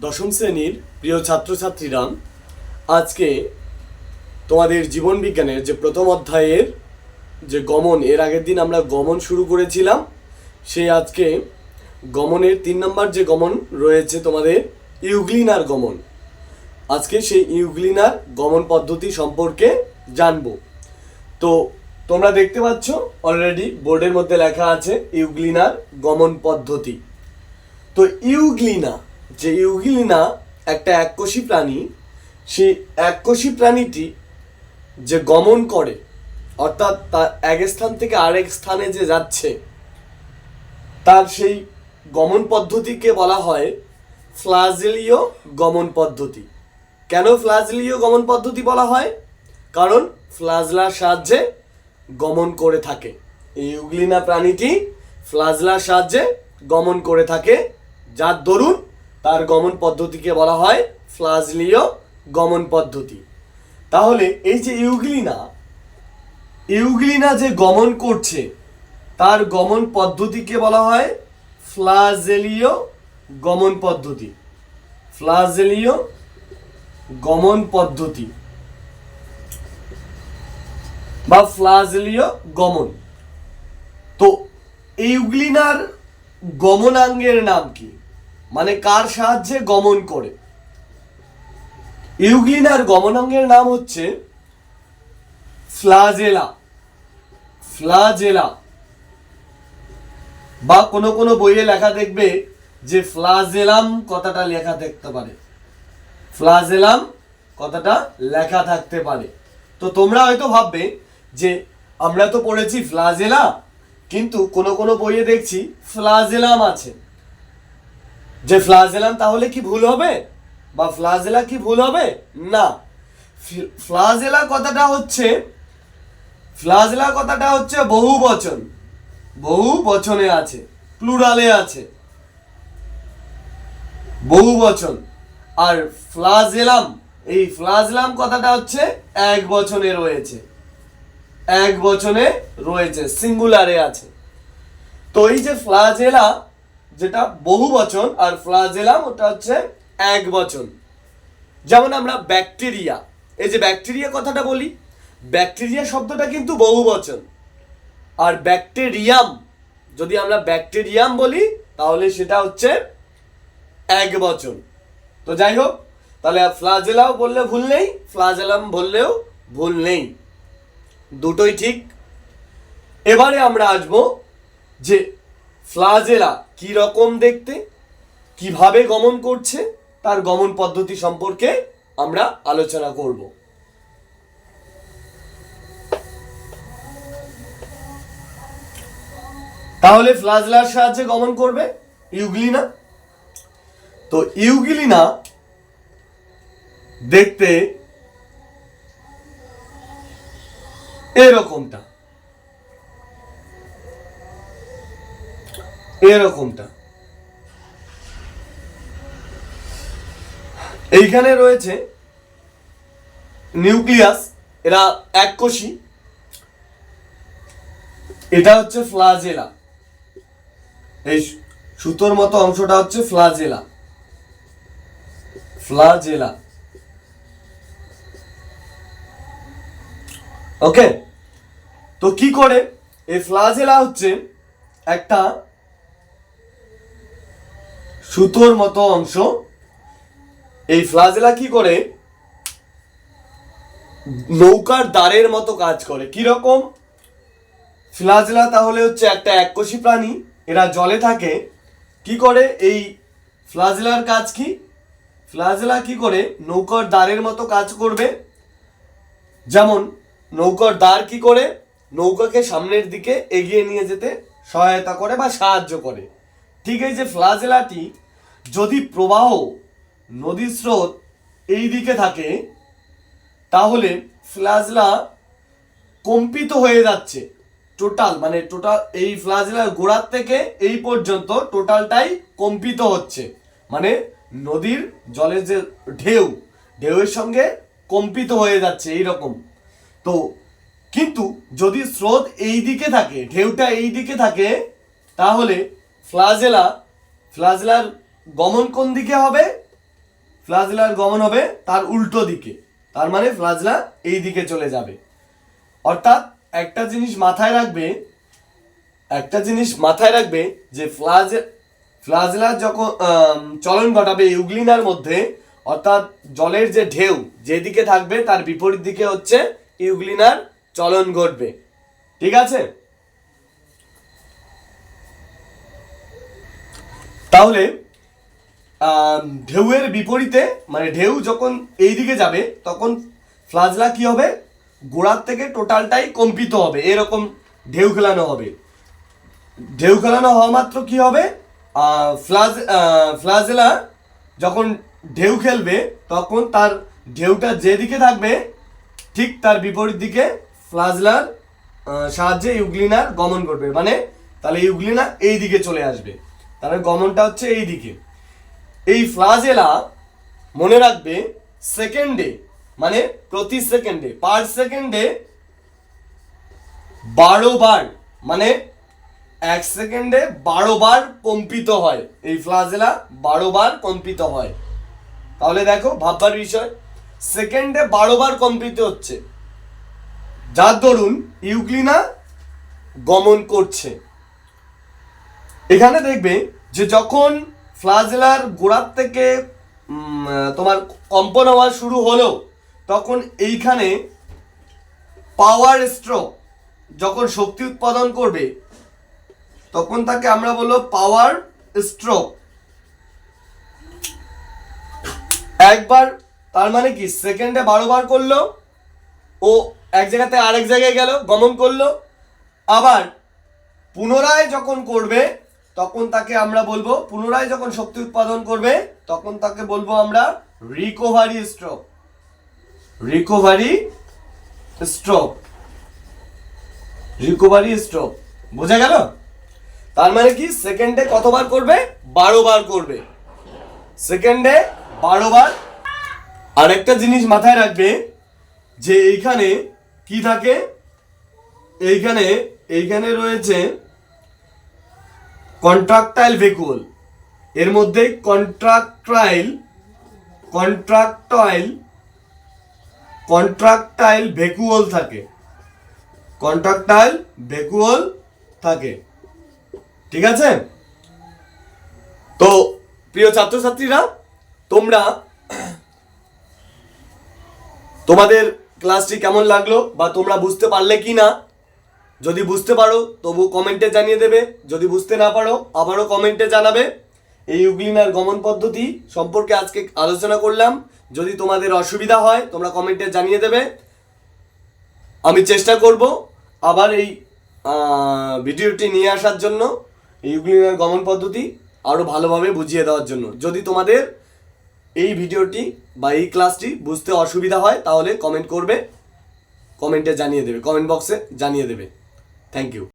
দশম শ্রেণির প্রিয় ছাত্রছাত্রীরা, আজকে তোমাদের জীবন বিজ্ঞানের যে প্রথম অধ্যায়ের যে গমন, এর আগের দিন আমরা গমন শুরু করেছিলাম। সেই আজকে গমনের তিন নম্বর যে গমন রয়েছে তোমাদের, ইউগ্লিনার গমন। আজকে সেই ইউগ্লিনার গমন পদ্ধতি সম্পর্কে জানব। তো তোমরা দেখতে পাচ্ছ অলরেডি বোর্ডের মধ্যে লেখা আছে ইউগ্লিনার গমন পদ্ধতি। তো ইউগ্লিনা যে ইউগ্লিনা একটা এককোষী প্রাণী সেই এককোষী প্রাণীটি যে গমন করে, অর্থাৎ তার এক স্থান থেকে আরেক স্থানে যে যাচ্ছে, তার সেই গমন পদ্ধতিকে বলা হয় ফ্লাজেলীয় গমন পদ্ধতি। কেন ফ্লাজেলীয় গমন পদ্ধতি বলা হয়? কারণ ফ্লাজলার সাহায্যে গমন করে থাকে। এই ইউগ্লিনা প্রাণীটি ফ্লাজলার সাহায্যে গমন করে থাকে। যার দরুন তার গমন পদ্ধতিকে বলা হয় ফ্লাজলীয় গমন পদ্ধতি। তাহলে এই যে ইউগ্লিনা ইউগ্লিনা যে গমন করছে, তার গমন পদ্ধতিকে বলা হয় ফ্লাজেলীয় গমন পদ্ধতি। ফ্লাজেলীয় গমন পদ্ধতি বা ফ্লাজেলীয় গমন। তো ইউগ্লিনার গমনাঙ্গের নাম কি? মানে কার সাহায্যে গমন করে? ইউগ্লিনার গমনাঙ্গের নাম হচ্ছে ফ্লাজেলা। ফ্লাজেলা। বা কোনো কোনো বইয়ে লেখা দেখবে যে ফ্লাজেলাম কথাটা লেখা দেখতে পারে। ফ্লাজেলাম কথাটা লেখা থাকতে পারে। তো তোমরা হয়তো ভাববে যে আমরা তো পড়েছি ফ্লাজেলা, কিন্তু কোনো কোনো বইয়ে দেখছি ফ্লাজেলাম আছে। যে ফ্লাজেলাম তাহলে কি ভুল হবে? বা ফ্লাজেলা কি ভুল হবে? না। ফ্লাজেলা কথাটা হচ্ছে, ফ্লাজেলা কথাটা হচ্ছে বহু বচন। বহু বচনে আছে, প্লুরালে আছে। বহু বচন। আর ফ্লাজেলাম, এই ফ্লাজেলাম কথাটা হচ্ছে এক বচনে রয়েছে। এক বচনে রয়েছে, সিঙ্গুলারে আছে। তো এই যে ফ্লাজেলা যেটা বহু বচন আর ফ্লাজেলাম, ওটা হচ্ছে এক বচন। যেমন আমরা ব্যাকটেরিয়া, এই যে ব্যাকটেরিয়া কথাটা বলি, ব্যাকটেরিয়া শব্দটা কিন্তু বহু বচন। আর ব্যাকটেরিয়াম, যদি আমরা ব্যাকটেরিয়াম বলি, তাহলে সেটা হচ্ছে এক বচন। তো যাই হোক, তাহলে ফ্লাজেলাও বললে ভুল নেই, ফ্লাজেলাম বললেও ভুল নেই। দুটোই ঠিক। এবারে আমরা আসব যে ফ্লাজেলা, কি রকম দেখতে, কীভাবে গমন করছে, তার গমন পদ্ধতি সম্পর্কে আমরা আলোচনা করব। তাহলে ফ্লাজলার সাহায্যে গমন করবে ইউগলিনা? তো ইউগ্লিনা দেখতে এরকমটা। এরকমটা। এইখানে রয়েছে নিউক্লিয়াস, এরা এককোষী এটা হচ্ছে ফ্লাজেলা। এই সুতোর মতো অংশটা হচ্ছে ফ্লাজেলা। ফ্লাজেলা। ওকে? তো কি করে? এই ফ্লাজেলা হচ্ছে একটা সুতোর মতো অংশ। এই ফ্লাজেলা কি করে? নৌকার দ্বারের মতো কাজ করে। কি রকম? ফ্লাজেলা তাহলে হচ্ছে একটা এককোষী প্রাণী। এরা জলে থাকে। কি করে? এই ফ্লাজেলার কাজ কি? ফ্লাজেলা কি করে? নৌকার দ্বারের মতো কাজ করবে। যেমন, নৌকার দ্বার কি করে? নৌকাকে সামনের দিকে এগিয়ে নিয়ে যেতে সহায়তা করে বা সাহায্য করে। ঠিক এই যে ফ্লাজেলাটি যদি প্রবাহ নদীর স্রোত এই দিকে থাকে, তাহলে ফ্লাজলা কম্পিত হয়ে যাচ্ছে। টোটাল মানে টোটাল এই ফ্লাজলার গোড়ার থেকে এই পর্যন্ত টোটালটাই কম্পিত হচ্ছে। মানে নদীর জলের যে ঢেউ, ঢেউয়ের সঙ্গে কম্পিত হয়ে যাচ্ছে এই রকম তো কিন্তু যদি স্রোত এই দিকে থাকে, ঢেউটা এই দিকে থাকে, তাহলে ফ্লাজেলা, ফ্লাজেলার গমন কোন দিকে হবে? ফ্লাজেলার গমন হবে তার উল্টো দিকে। তার মানে ফ্লাজলা এই দিকে চলে যাবে। অর্থাৎ একটা জিনিস মাথায় রাখবে, একটা জিনিস মাথায় রাখবে যে ফ্লাজ, ফ্লাজলা যখন চলন ঘটাবে ইউগ্লিনার মধ্যে, অর্থাৎ জলের যে ঢেউ যেদিকে থাকবে তার বিপরীত দিকে হচ্ছে ইউগ্লিনার চলন ঘটবে। ঠিক আছে? তাহলে ঢেউয়ের বিপরীতে মানে ঢেউ যখন এই দিকে যাবে, তখন ফ্লাজলা কি হবে? গোড়ার থেকে টোটালটাই কম্পিত হবে। এরকম ঢেউ খেলানো হবে। ঢেউ খেলানো হওয়া মাত্র কি হবে? ফ্লাজ ফ্লাজেলা যখন ঢেউ খেলবে, তখন তার ঢেউটা যেদিকে থাকবে, ঠিক তার বিপরীত দিকে ফ্লাজলার সাহায্যে ইউগ্লিনার গমন করবে মানে তাহলে ইউগ্লিনা এই দিকে চলে আসবে। তাহলে গমনটা হচ্ছে এই দিকে এই ফ্লাজেলা মনে রাখবে সেকেন্ডে মানে প্রতি সেকেন্ডে, পার সেকেন্ডে বারো বার মানে এক সেকেন্ডে বারো বার কম্পিত হয়। এই ফ্লাজেলা বারো বার কম্পিত হয়। তাহলে দেখো, ভাববার বিষয়, সেকেন্ডে বারো বার কম্পিত হচ্ছে। যার দরুন ইউক্লিনা গমন করছে। এখানে দেখবে যে যখন ফ্লাজেলার গোড়ার থেকে তোমার কম্পন হওয়া শুরু হলো তখন এইখানে পাওয়ার স্ট্রোক যখন শক্তি উৎপাদন করবে, তখন তাকে আমরা বলব পাওয়ার স্ট্রোক একবার, তার মানে কি? সেকেন্ডে বারো বার করল, ও এক জায়গাতে আরেক জায়গায় গেল, গমন করল, আবার পুনরায় যখন করবে তখন তাকে আমরা বলব, পুনরায় যখন শক্তি উৎপাদন করবে, তখন তাকে বলব আমরা recovery stroke recovery stroke recovery stroke বোঝা গেল? তার মানে কি? সেকেন্ডে কতবার করবে? বারো বার করবে। সেকেন্ডে বারো বার আরেকটা জিনিস মাথায় রাখবে, যে এইখানে কি থাকে? এইখানে এইখানে রয়েছে কন্ট্রাক্টাইল ভেকুল এর মধ্যে কন্ট্রাক্টাইল কন্ট্রাক্টাইল কন্ট্রাক্টাইল ভেকুয়াল থাকে। কন্ট্রাক্টাইল ভেকুয়াল থাকে। ঠিক আছে? তো প্রিয় ছাত্রছাত্রীরা, তোমরা তোমাদের ক্লাসটি কেমন লাগল বা তোমরা বুঝতে পারলে কি না যদি বুঝতে পারো তবু কমেন্টে জানিয়ে দেবে। যদি বুঝতে না পারো, আবারও কমেন্টে জানাবে। এই ইউগ্লিনার গমন পদ্ধতি সম্পর্কে আজকে আলোচনা করলাম। যদি তোমাদের অসুবিধা হয়, তোমরা কমেন্টে জানিয়ে দেবে। আমি চেষ্টা করব আবার এই ভিডিওটি নিয়ে আসার জন্য, এই ইউগ্লিনার গমন পদ্ধতি আরও ভালোভাবে বুঝিয়ে দেওয়ার জন্য। যদি তোমাদের এই ভিডিওটি বা এই ক্লাসটি বুঝতে অসুবিধা হয়, তাহলে কমেন্ট করবে, কমেন্টে জানিয়ে দেবে, কমেন্ট বক্সে জানিয়ে দেবে। Thank you.